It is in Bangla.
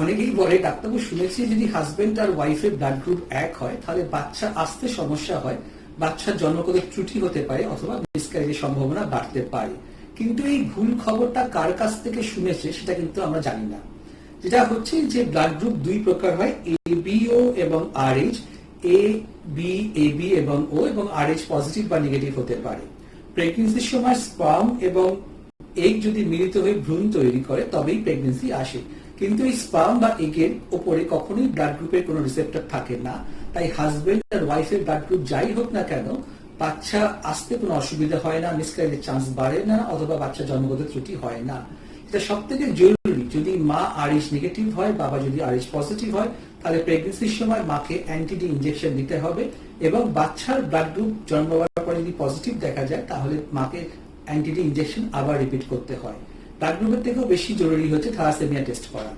অনেকেই বলে, ডাক্তারবাবু, শুনেছি যদি হাজবেন্ড আর ওয়াইফের ব্লাড গ্রুপ এক হয়, তাহলে বাচ্চা আসতে সমস্যা হয়, বাচ্চার জন্মগত ত্রুটি হতে পারে অথবা মিসক্যারেজের সম্ভাবনা বাড়তে পারে। কিন্তু এই ভুল খবরটা কার কাছ থেকে শুনেছে, সেটা কিন্তু আমরা জানি না। যেটা হচ্ছে যে ব্লাড গ্রুপ দুই প্রকার হয় এ বিও এবং R H A B A B এবং ও এবং আর এইচ পজিটিভ বা নেগেটিভ হতে পারে। প্রেগনেন্সির সময় স্পার্ম এবং এগ যদি মিলিত হয়ে ভ্রূণ তৈরি করে, তবেই প্রেগনেন্সি আসে। কিন্তু এই স্পার্ম বা এগের ওপরে কখনোই ব্লাড গ্রুপের কোনো রিসেপ্টর থাকে না। তাই হাজবেন্ড আর ওয়াইফের ব্লাড গ্রুপ যাই হোক না কেন, বাচ্চা আসতে কোনো অসুবিধা হয় না মিসক্যারেজের চান্স বাড়ে না, অথবা বাচ্চা জন্মগত ত্রুটি হয় না। এটা সব থেকে জরুরি। যদি মা আরএইচ নেগেটিভ হয়, বাবা যদি আরএইচ পজিটিভ হয়, তাহলে প্রেগনেন্সির সময় মাকে অ্যান্টিডি ইনজেকশন দিতে হবে এবং বাচ্চার ব্লাড গ্রুপ জন্ম হওয়ার পরে যদি পজিটিভ দেখা যায়, তাহলে মাকে অ্যান্টিডি ইনজেকশন আবার রিপিট করতে হয়। ব্লাড গ্রুপের থেকেও বেশি জরুরি হচ্ছে থ্যালাসেমিয়া টেস্ট করা।